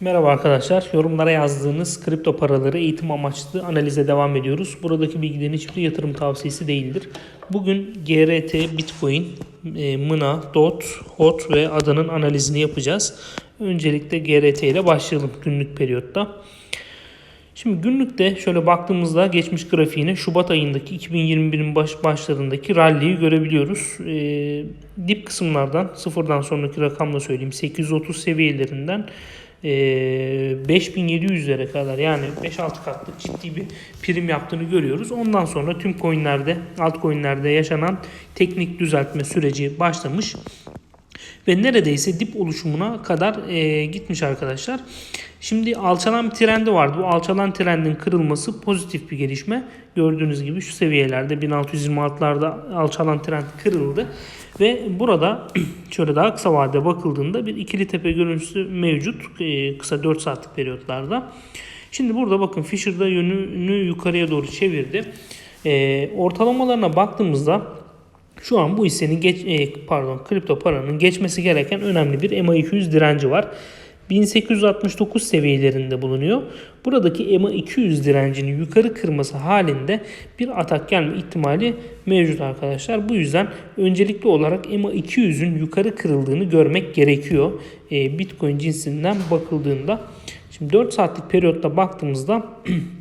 Merhaba arkadaşlar. Yorumlara yazdığınız kripto paraları eğitim amaçlı analize devam ediyoruz. Buradaki bilgilerin hiçbir yatırım tavsiyesi değildir. Bugün GRT, Bitcoin, e, MINA, DOT, HOT ve ADA'nın analizini yapacağız. Öncelikle GRT ile başlayalım günlük periyotta. Şimdi günlükte şöyle baktığımızda geçmiş grafiğine Şubat ayındaki 2021'in baş, başlarındaki rally'yi görebiliyoruz. Ee, dip kısımlardan sıfırdan sonraki rakamla söyleyeyim 830 seviyelerinden e, 5700'lere kadar yani 5-6 katlık ciddi bir prim yaptığını görüyoruz. Ondan sonra tüm coinlerde altcoinlerde yaşanan teknik düzeltme süreci başlamış ve neredeyse dip oluşumuna kadar e, gitmiş arkadaşlar. Şimdi alçalan bir trendi vardı. Bu alçalan trendin kırılması pozitif bir gelişme. Gördüğünüz gibi şu seviyelerde 1626'larda alçalan trend kırıldı. Ve burada şöyle daha kısa vadede bakıldığında bir ikili tepe görüntüsü mevcut. E, kısa 4 saatlik periyotlarda. Şimdi burada bakın Fisher'da yönünü yukarıya doğru çevirdi. E, ortalamalarına baktığımızda şu an bu hissenin geç, e, pardon kripto paranın geçmesi gereken önemli bir MA200 direnci var. 1869 seviyelerinde bulunuyor. Buradaki MA200 direncini yukarı kırması halinde bir atak gelme ihtimali mevcut arkadaşlar. Bu yüzden öncelikli olarak MA200'ün yukarı kırıldığını görmek gerekiyor. E, Bitcoin cinsinden bakıldığında. Şimdi 4 saatlik periyotta baktığımızda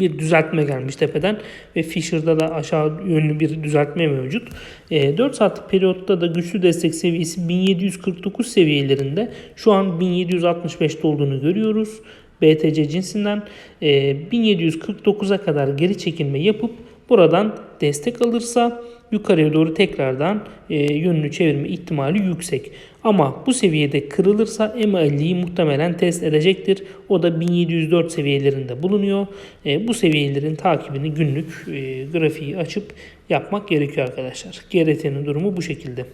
bir düzeltme gelmiş tepeden ve Fisher'da da aşağı yönlü bir düzeltme mevcut. E, 4 saatlik periyotta da güçlü destek seviyesi 1749 seviyelerinde şu an 1765'te olduğunu görüyoruz. BTC cinsinden e, 1749'a kadar geri çekilme yapıp buradan destek alırsa yukarıya doğru tekrardan e, yönünü çevirme ihtimali yüksek. Ama bu seviyede kırılırsa M50'yi muhtemelen test edecektir. O da 1704 seviyelerinde bulunuyor. E, bu seviyelerin takibini günlük e, grafiği açıp yapmak gerekiyor arkadaşlar. GRT'nin durumu bu şekilde.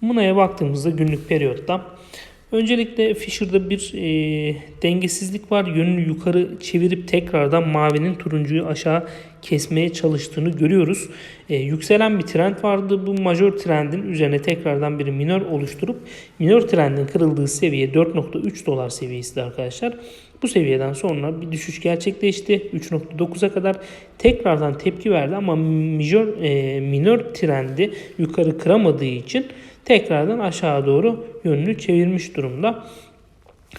Muna'ya baktığımızda günlük periyotta Öncelikle Fisher'da bir e, dengesizlik var. Yönünü yukarı çevirip tekrardan mavinin turuncuyu aşağı kesmeye çalıştığını görüyoruz. E, yükselen bir trend vardı. Bu majör trendin üzerine tekrardan bir minör oluşturup minör trendin kırıldığı seviye 4.3 dolar seviyesi arkadaşlar. Bu seviyeden sonra bir düşüş gerçekleşti. 3.9'a kadar tekrardan tepki verdi ama majör, e, minör trendi yukarı kıramadığı için tekrardan aşağı doğru yönünü çevirmiş durumda.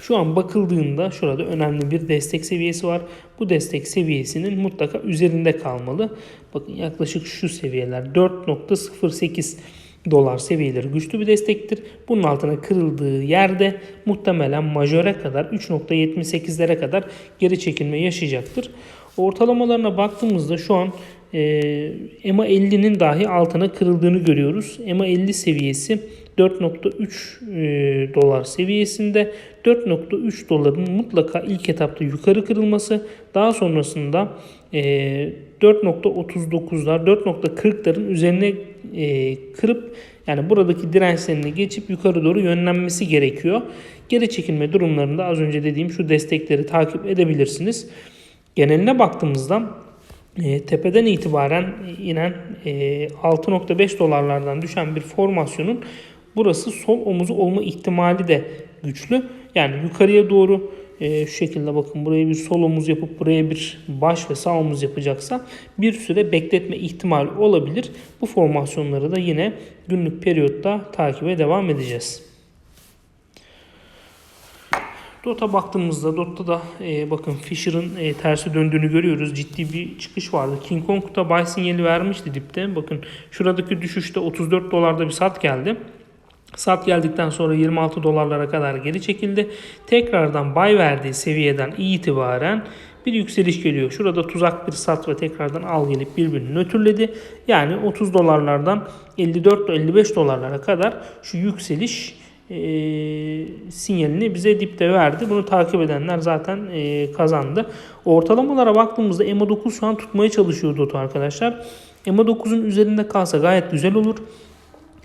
Şu an bakıldığında şurada önemli bir destek seviyesi var. Bu destek seviyesinin mutlaka üzerinde kalmalı. Bakın yaklaşık şu seviyeler 4.08 dolar seviyeleri güçlü bir destektir. Bunun altına kırıldığı yerde muhtemelen majöre kadar 3.78'lere kadar geri çekilme yaşayacaktır. Ortalamalarına baktığımızda şu an e, EMA 50'nin dahi altına kırıldığını görüyoruz. EMA 50 seviyesi 4.3 e, dolar seviyesinde 4.3 doların mutlaka ilk etapta yukarı kırılması daha sonrasında e, 4.39'lar 4.40'ların üzerine e, kırıp yani buradaki dirençlerini geçip yukarı doğru yönlenmesi gerekiyor. Geri çekilme durumlarında az önce dediğim şu destekleri takip edebilirsiniz. Geneline baktığımızda e, tepeden itibaren inen e, 6.5 dolarlardan düşen bir formasyonun burası sol omuzu olma ihtimali de güçlü. Yani yukarıya doğru e, şu şekilde bakın buraya bir sol omuz yapıp buraya bir baş ve sağ omuz yapacaksa bir süre bekletme ihtimali olabilir. Bu formasyonları da yine günlük periyotta takibe devam edeceğiz. DOT'a baktığımızda DOT'ta da e, bakın Fisher'ın e, tersi döndüğünü görüyoruz. Ciddi bir çıkış vardı. King Kong'da buy sinyali vermişti dipte. Bakın şuradaki düşüşte 34 dolarda bir sat geldi. Sat geldikten sonra 26 dolarlara kadar geri çekildi. Tekrardan buy verdiği seviyeden itibaren bir yükseliş geliyor. Şurada tuzak bir sat ve tekrardan al gelip birbirini nötrledi. Yani 30 dolarlardan 54-55 dolarlara kadar şu yükseliş e, sinyalini bize dipte verdi. Bunu takip edenler zaten e, kazandı. Ortalamalara baktığımızda EMA 9 şu an tutmaya çalışıyor DOT arkadaşlar. EMA 9'un üzerinde kalsa gayet güzel olur.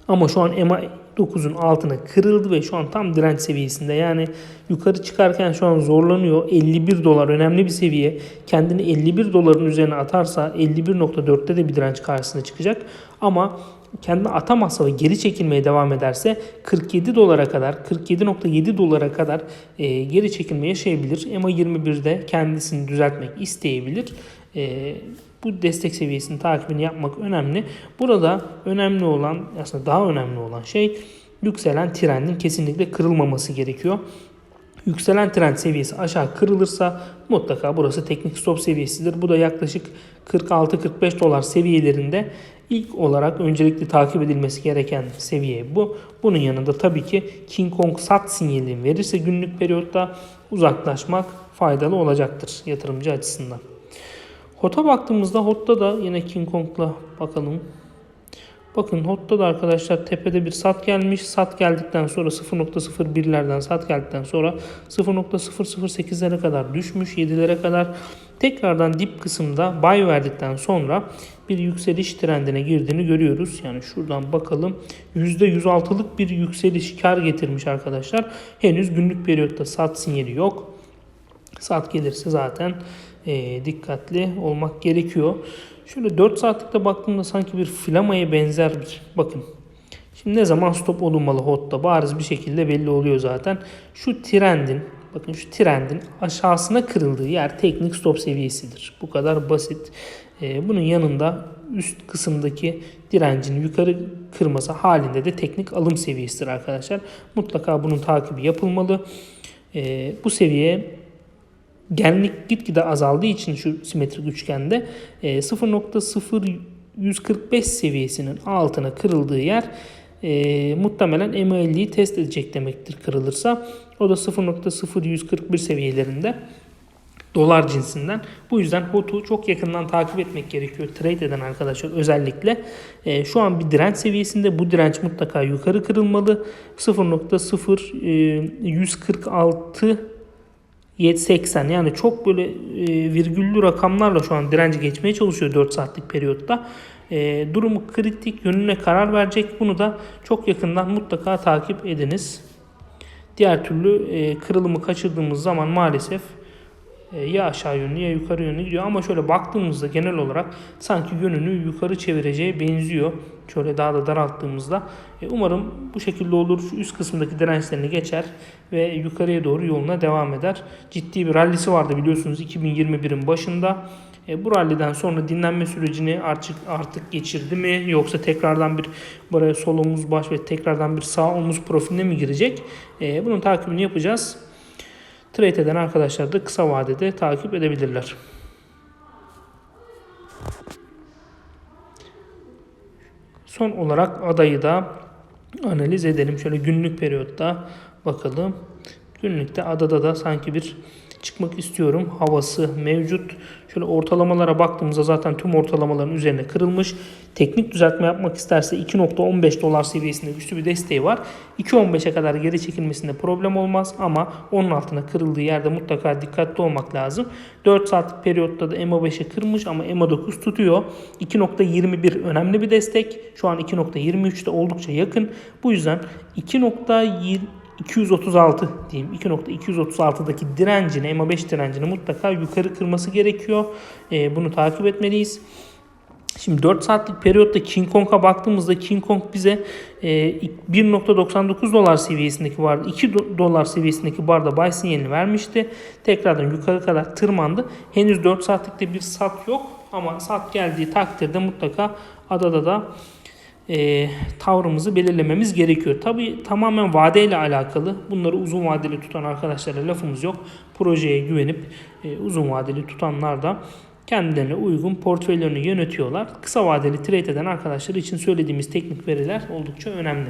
Ama şu an EMA 9'un altına kırıldı ve şu an tam direnç seviyesinde. Yani yukarı çıkarken şu an zorlanıyor. 51 dolar önemli bir seviye. Kendini 51 doların üzerine atarsa 51.4'te de bir direnç karşısına çıkacak. Ama kendini atamazsa ve geri çekilmeye devam ederse 47 dolara kadar 47.7 dolara kadar e, geri çekilme yaşayabilir. EMA 21'de kendisini düzeltmek isteyebilir. E, bu destek seviyesinin takibini yapmak önemli. Burada önemli olan aslında daha önemli olan şey yükselen trendin kesinlikle kırılmaması gerekiyor. Yükselen trend seviyesi aşağı kırılırsa mutlaka burası teknik stop seviyesidir. Bu da yaklaşık 46-45 dolar seviyelerinde ilk olarak öncelikli takip edilmesi gereken seviye bu. Bunun yanında tabii ki King Kong sat sinyalini verirse günlük periyotta uzaklaşmak faydalı olacaktır yatırımcı açısından. HOT'a baktığımızda HOT'ta da yine King Kong'la bakalım. Bakın HOT'ta da arkadaşlar tepede bir sat gelmiş. Sat geldikten sonra 0.01'lerden sat geldikten sonra 0.008'lere kadar düşmüş. 7'lere kadar tekrardan dip kısımda buy verdikten sonra bir yükseliş trendine girdiğini görüyoruz. Yani şuradan bakalım %106'lık bir yükseliş kar getirmiş arkadaşlar. Henüz günlük periyotta sat sinyali yok. Sat gelirse zaten e, dikkatli olmak gerekiyor. Şöyle 4 saatlikte baktığımda sanki bir flamaya benzer bir bakın. Şimdi ne zaman stop olunmalı HOT'ta bariz bir şekilde belli oluyor zaten. Şu trendin bakın şu trendin aşağısına kırıldığı yer teknik stop seviyesidir. Bu kadar basit. Ee, bunun yanında üst kısımdaki direncin yukarı kırması halinde de teknik alım seviyesidir arkadaşlar. Mutlaka bunun takibi yapılmalı. Ee, bu seviye genlik gitgide azaldığı için şu simetrik üçgende e, 0.0145 seviyesinin altına kırıldığı yer e, muhtemelen MA50'yi test edecek demektir kırılırsa. O da 0.0141 seviyelerinde dolar cinsinden. Bu yüzden HOT'u çok yakından takip etmek gerekiyor. Trade eden arkadaşlar özellikle. E, şu an bir direnç seviyesinde. Bu direnç mutlaka yukarı kırılmalı. 0.0146 7.80 yani çok böyle e, virgüllü rakamlarla şu an direnci geçmeye çalışıyor 4 saatlik periyotta. E, durumu kritik yönüne karar verecek. Bunu da çok yakından mutlaka takip ediniz. Diğer türlü e, kırılımı kaçırdığımız zaman maalesef ya aşağı yönlü ya yukarı yönlü gidiyor. Ama şöyle baktığımızda genel olarak sanki yönünü yukarı çevireceği benziyor. Şöyle daha da daralttığımızda. E, umarım bu şekilde olur. Şu üst kısımdaki dirençlerini geçer ve yukarıya doğru yoluna devam eder. Ciddi bir rallisi vardı biliyorsunuz 2021'in başında. E, bu ralliden sonra dinlenme sürecini artık artık geçirdi mi yoksa tekrardan bir buraya sol omuz baş ve tekrardan bir sağ omuz profiline mi girecek? E, bunun takibini yapacağız. Trade eden arkadaşlar da kısa vadede takip edebilirler. Son olarak adayı da analiz edelim. Şöyle günlük periyotta bakalım. Günlükte adada da sanki bir çıkmak istiyorum. Havası mevcut. Şöyle ortalamalara baktığımızda zaten tüm ortalamaların üzerine kırılmış. Teknik düzeltme yapmak isterse 2.15 dolar seviyesinde güçlü bir desteği var. 2.15'e kadar geri çekilmesinde problem olmaz ama onun altına kırıldığı yerde mutlaka dikkatli olmak lazım. 4 saatlik periyotta da EMA5'e kırmış ama EMA9 tutuyor. 2.21 önemli bir destek. Şu an 2.23'te oldukça yakın. Bu yüzden 2.20 236 diyeyim 2.236'daki direncini EMA5 direncini mutlaka yukarı kırması gerekiyor. E, bunu takip etmeliyiz. Şimdi 4 saatlik periyotta King Kong'a baktığımızda King Kong bize e, 1.99 dolar seviyesindeki vardı. 2 dolar seviyesindeki barda buy sinyalini vermişti. Tekrardan yukarı kadar tırmandı. Henüz 4 saatlikte bir sat yok ama sat geldiği takdirde mutlaka adada da e, tavrımızı belirlememiz gerekiyor. Tabi tamamen vadeyle alakalı. Bunları uzun vadeli tutan arkadaşlara lafımız yok. Projeye güvenip e, uzun vadeli tutanlar da kendilerine uygun portföylerini yönetiyorlar. Kısa vadeli trade eden arkadaşlar için söylediğimiz teknik veriler oldukça önemli.